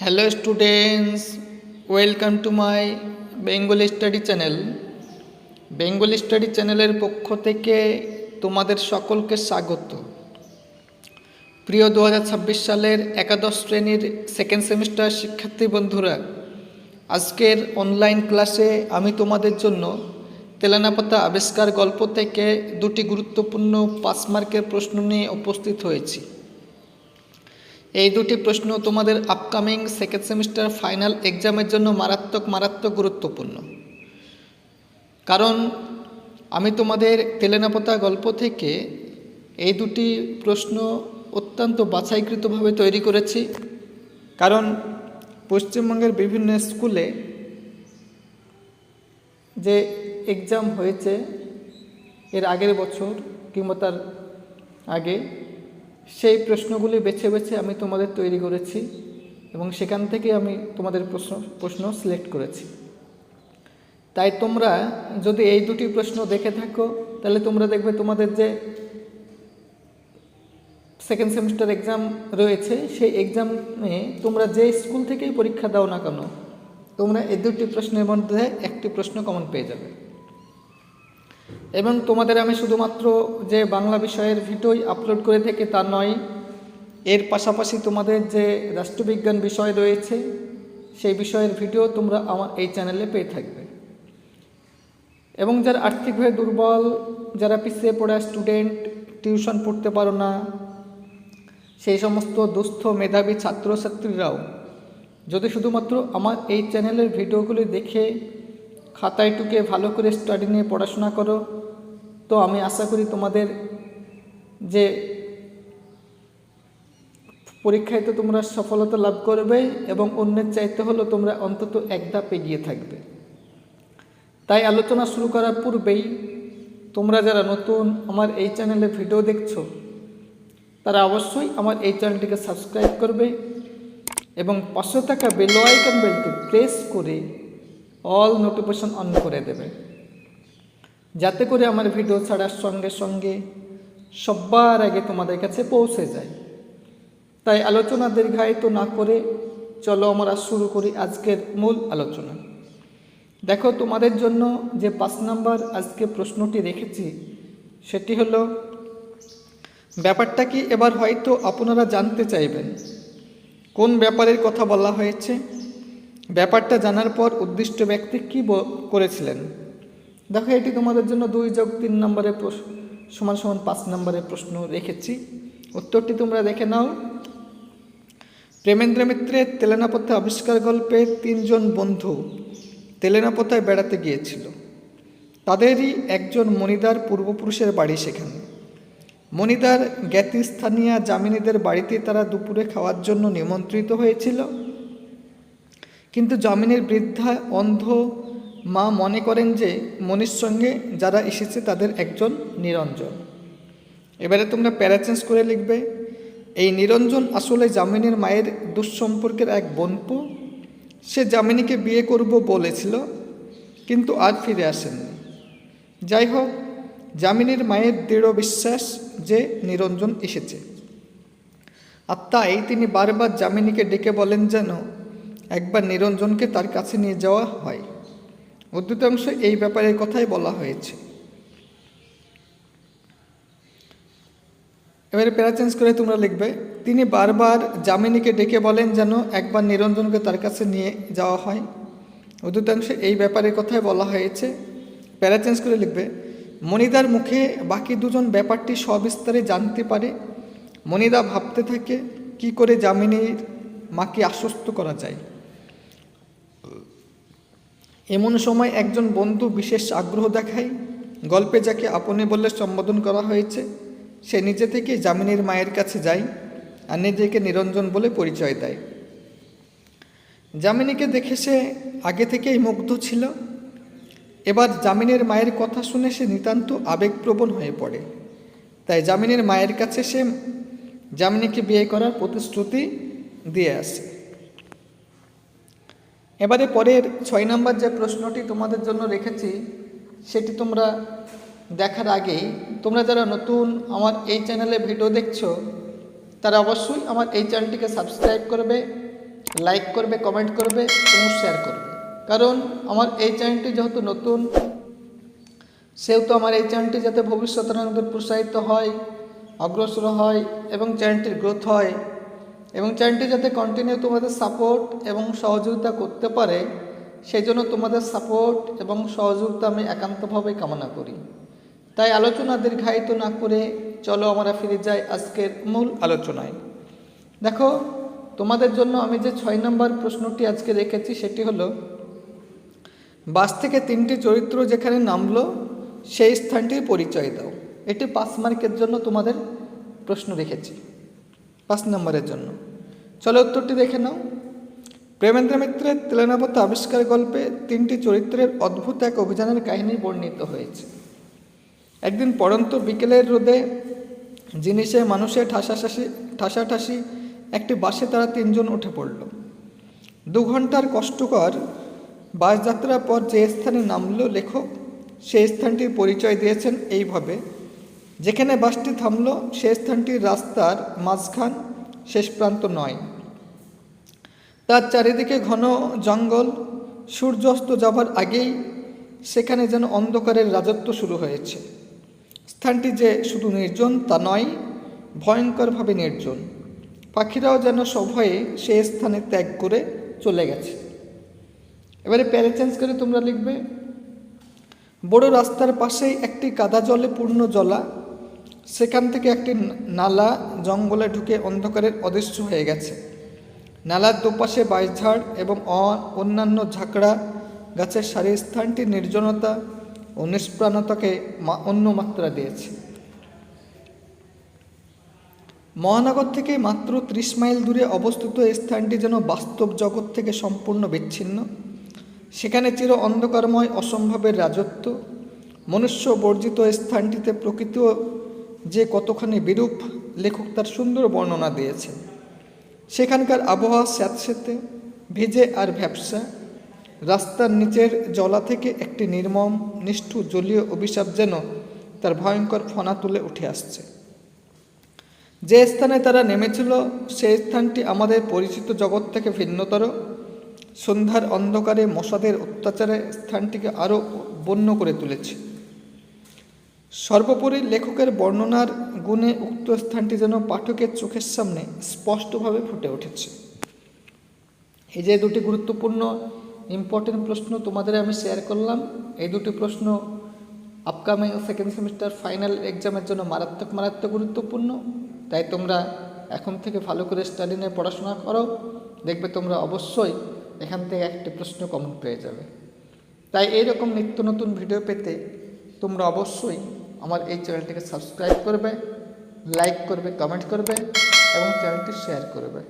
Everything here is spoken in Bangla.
Hello students welcome to my Bengali study channel Bengali study চ্যানেলের পক্ষ থেকে তোমাদের সকলকে স্বাগত। প্রিয় দু হাজার ছাব্বিশ সালের একাদশ শ্রেণির সেকেন্ড সেমিস্টার শিক্ষার্থী বন্ধুরা, আজকের অনলাইন ক্লাসে আমি তোমাদের জন্য তেলানাপাতা আবিষ্কার গল্প থেকে দুটি গুরুত্বপূর্ণ পাঁচ মার্কের প্রশ্ন নিয়ে উপস্থিত হয়েছি। এই দুটি প্রশ্ন তোমাদের আপকামিং সেকেন্ড সেমিস্টার ফাইনাল এক্সামের জন্য মারাত্মক মারাত্মক গুরুত্বপূর্ণ। কারণ আমি তোমাদের তেলেনাপতা গল্প থেকে এই দুটি প্রশ্ন অত্যন্ত বাছাইকৃতভাবে তৈরি করেছি। কারণ পশ্চিমবঙ্গের বিভিন্ন স্কুলে যে এক্সাম হয়েছে এর আগের বছর কিংবা তার আগে সেই প্রশ্নগুলি বেছে বেছে আমি তোমাদের তৈরি করেছি এবং সেখান থেকে আমি তোমাদের প্রশ্ন প্রশ্ন সিলেক্ট করেছি। তাই তোমরা যদি এই দুটি প্রশ্ন দেখে থাকো, তাহলে তোমরা দেখবে তোমাদের যে সেকেন্ড সেমিস্টার এক্সাম রয়েছে, সেই এক্সামে তোমরা যে স্কুল থেকেই পরীক্ষা দাও না কেন, তোমরা এই দুটি প্রশ্নের মধ্যে একটি প্রশ্ন কমন পেয়ে যাবে। এবং তোমাদের আমি শুধুমাত্র যে বাংলা বিষয়ের ভিডিওই আপলোড করে থাকি তা নয়, এর পাশাপাশি তোমাদের যে রাষ্ট্রবিজ্ঞান বিষয় রয়েছে, সেই বিষয়ের ভিডিও তোমরা আমার এই চ্যানেলে পেয়ে থাকবে। এবং যারা আর্থিকভাবে দুর্বল, যারা পিছিয়ে পড়া স্টুডেন্ট টিউশন পড়তে পারো না, সেই সমস্ত দুস্থ মেধাবী ছাত্রছাত্রীরাও, যদি শুধুমাত্র আমার এই চ্যানেলের ভিডিওগুলি দেখে খাতায় টুকে ভালো করে স্টাডি নিয়ে পড়াশোনা করো। তো আমি আশা করি তোমাদের যে পরীক্ষায় তো তোমরা সফলতা লাভ করবে এবং অন্যের চাইতে হলো তোমরা অন্তত এক ধাপ এগিয়ে থাকবে। তাই আলোচনা শুরু করার পূর্বেই তোমরা যারা নতুন আমার এই চ্যানেলে ভিডিও দেখছ, তারা অবশ্যই আমার এই চ্যানেলটিকে সাবস্ক্রাইব করবে এবং পাঁচশো টাকা বেল আইকন বেলটি প্রেস করে অল নোটিফিকেশন অন করে দেবে। যাতে করে আমার ভিডিও ছাড়ার সঙ্গে সঙ্গে সবার আগে তোমাদের কাছে পৌঁছে যায়। তাই আলোচনা দীর্ঘায়িত না করে চলো আমরা শুরু করি আজকের মূল আলোচনা। দেখো, তোমাদের জন্য যে পাঁচ নাম্বার আজকে প্রশ্নটি রেখেছি, সেটি হলো, ব্যাপারটা কি এবার হয়তো আপনারা জানতে চাইবেন। কোন ব্যাপারের কথা বলা হয়েছে? ব্যাপারটা জানার পর উদ্দিষ্ট ব্যক্তি কী করেছিলেন? দেখো, এটি তোমাদের জন্য দুই যোগ তিন নম্বরের সমান সমান পাঁচ নম্বরের প্রশ্ন রেখেছি। উত্তরটি তোমরা দেখে নাও। প্রেমেন্দ্র মিত্রের তেলেনাপথে আবিষ্কার গল্পে তিনজন বন্ধু তেলেনাপথায় বেড়াতে গিয়েছিল। তাদেরই একজন মণিদার পূর্বপুরুষের বাড়ি সেখানে। মণিদার জ্ঞাতি স্থানীয় জামিনীদের বাড়িতে তারা দুপুরে খাওয়ার জন্য নিমন্ত্রিত হয়েছিল। কিন্তু বৃদ্ধা অন্ধ মা মনে করেন যে মনির সঙ্গে যারা এসেছে তাদের একজন নিরঞ্জন। এবারে তোমরা প্যারাচেঞ্জ করে লিখবে, এই নিরঞ্জন আসলে জামিনীর মায়ের দুঃসম্পর্কের এক বনপু সে জামিনীকে বিয়ে করব বলেছিল, কিন্তু আর ফিরে আসেননি। যাই হোক জামিনীর মায়ের দৃঢ় বিশ্বাস যে নিরঞ্জন এসেছে। আর তাই তিনি বারবার জামিনীকে ডেকে বলেন যেন একবার নিরঞ্জনকে তার কাছে নিয়ে যাওয়া হয়। অদ্ভুতাংশ এই ব্যাপারের কথাই বলা হয়েছে। এবারে প্যারা চেঞ্জ করে তোমরা লিখবে, তিনি বারবার জামিনীকে ডেকে বলেন যেন একবার নিরঞ্জনকে তার কাছে নিয়ে যাওয়া হয়। অদ্ভুতাংশে এই ব্যাপারের কথাই বলা হয়েছে। প্যারা চেঞ্জ করে লিখবে, মনিদার মুখে বাকি দুজন ব্যাপারটি সবিস্তারে জানতে পারে। মণিদা ভাবতে থাকে, কি করে জামিনীর মাকে আশ্বস্ত করা যায়? এমন সময় একজন বন্ধু বিশেষ আগ্রহ দেখায়, গল্পে যাকে আপনি বলে সম্বোধন করা হয়েছে, সে নিজে থেকে জামিনীর মায়ের কাছে যায় আর নিজেকে নিরঞ্জন বলে পরিচয় দেয়। জামিনীকে দেখে সে আগে থেকেই মুগ্ধ ছিল। এবার জামিনের মায়ের কথা শুনে সে নিতান্ত আবেগপ্রবণ হয়ে পড়ে। তাই জামিনের মায়ের কাছে সে জামিনীকে বিয়ে করার প্রতিশ্রুতি দিয়ে আসে। এবারে পরের ছয় নম্বর যে প্রশ্নটি তোমাদের জন্য রেখেছি, সেটি তোমরা দেখার আগেই, তোমরা যারা নতুন আমার এই চ্যানেলে ভিডিও দেখছ, তারা অবশ্যই আমার এই চ্যানেলটিকে সাবস্ক্রাইব করবে, লাইক করবে, কমেন্ট করবে এবং শেয়ার করবে। কারণ আমার এই চ্যানেলটি যেহেতু নতুন, সেহেতু আমার এই চ্যানেলটি যাতে ভবিষ্যতে আমাদের প্রসারিত হয়, অগ্রসর হয় এবং চ্যানেলটির গ্রোথ হয় এবং চ্যানেলটি যাতে কন্টিনিউ তোমাদের সাপোর্ট এবং সহযোগিতা করতে পারে সেই জন্য তোমাদের সাপোর্ট এবং সহযোগিতা আমি একান্তভাবে কামনা করি। তাই আলোচনা দীর্ঘায়িত না করে চলো আমরা ফিরে যাই আজকের মূল আলোচনায়। দেখো, তোমাদের জন্য আমি যে ছয় নম্বর প্রশ্নটি আজকে রেখেছি, সেটি হলো, বাস থেকে তিনটি চরিত্র যেখানে নামলো, সেই স্থানটির পরিচয় দাও। এটি পাঁচ মার্কের জন্য তোমাদের প্রশ্ন রেখেছি। পাঁচ নম্বরের জন্য। চলো উত্তরটি দেখে নাও। প্রেমেন্দ্র মিত্রের তেলেনাপথ আবিষ্কার গল্পে তিনটি চরিত্রের অদ্ভুত এক অভিযানের কাহিনী বর্ণিত হয়েছে। একদিন পড়ন্ত বিকেলের রোদে জিনিসে মানুষের ঠাসাঠাসি ঠাসাঠাসি একটি বাসে তারা তিনজন উঠে পড়ল। দু ঘণ্টার কষ্টকর বাস যাত্রার পর যে স্থানে নামল লেখক, সেই স্থানটির পরিচয় দিয়েছেন এইভাবে যেখানে বাসটি থামল, সেই স্থানটি রাস্তার মাঝখান, শেষ প্রান্ত নয়। তার চারিদিকে ঘন জঙ্গল, সূর্যাস্ত যাবার আগেই সেখানে যেন অন্ধকারের রাজত্ব শুরু হয়েছে। স্থানটি যে শুধু নির্জন তা নয়, ভয়ঙ্করভাবে নির্জন। পাখিরাও যেন সভয়ে সে স্থানে ত্যাগ করে চলে গেছে। এবারে প্যারে চেঞ্জ করে তোমরা লিখবে, বড় রাস্তার পাশেই একটি কাদা জলে পূর্ণ জলা সেখান থেকে একটি নালা জঙ্গলে ঢুকে অন্ধকারের অদৃশ্য হয়ে গেছে। নালার দুপাশে বাইঝাড় এবং অন্যান্য ঝাঁকড়া গাছের সারি স্থানটি নির্জনতা ও নিষ্প্রাণতাকে অন্য মাত্রা দিয়েছে। মহানগর থেকে মাত্র ত্রিশ মাইল দূরে অবস্থিত এই স্থানটি যেন বাস্তব জগৎ থেকে সম্পূর্ণ বিচ্ছিন্ন। সেখানে চির অন্ধকারময়, অসম্ভবের রাজত্ব। মনুষ্য বর্জিত স্থানটিতে প্রকৃত যে কতখানি বিরূপ লেখক তার সুন্দর বর্ণনা দিয়েছে সেখানকার আবহাওয়া স্যাঁতস্যাঁতে ভিজে আর ভ্যাপসা রাস্তার নিচের জলা থেকে একটি নির্মম নিষ্ঠু জলীয় অভিশাপ যেন তার ভয়ঙ্কর ফনা তুলে উঠে আসছে। যে স্থানে তারা নেমেছিল, সেই স্থানটি আমাদের পরিচিত জগৎ থেকে ভিন্নতর। সন্ধ্যার অন্ধকারে মশাদের অত্যাচারে স্থানটিকে আরও বন্য করে তুলেছে। সর্বোপরি লেখকের বর্ণনার গুণে উক্ত স্থানটি যেন পাঠকের চোখের সামনে স্পষ্টভাবে ফুটে উঠেছে। এই যে দুটি গুরুত্বপূর্ণ ইম্পর্টেন্ট প্রশ্ন তোমাদের আমি শেয়ার করলাম। এই দুটি প্রশ্ন আপকামিং সেকেন্ড সেমিস্টার ফাইনাল এক্সামের জন্য মারাত্মক মারাত্মক গুরুত্বপূর্ণ। তাই তোমরা এখন থেকে ভালো করে স্টাডি নিয়ে পড়াশোনা করো। দেখবে তোমরা অবশ্যই এখান থেকে একটি প্রশ্ন কমন পেয়ে যাবে। তাই এইরকম নিত্য নতুন ভিডিও পেতে তোমরা অবশ্যই আমার এই চ্যানেলটিকে সাবস্ক্রাইব করবে লাইক করবে কমেন্ট করবে এবং চ্যানেলটি শেয়ার করবে।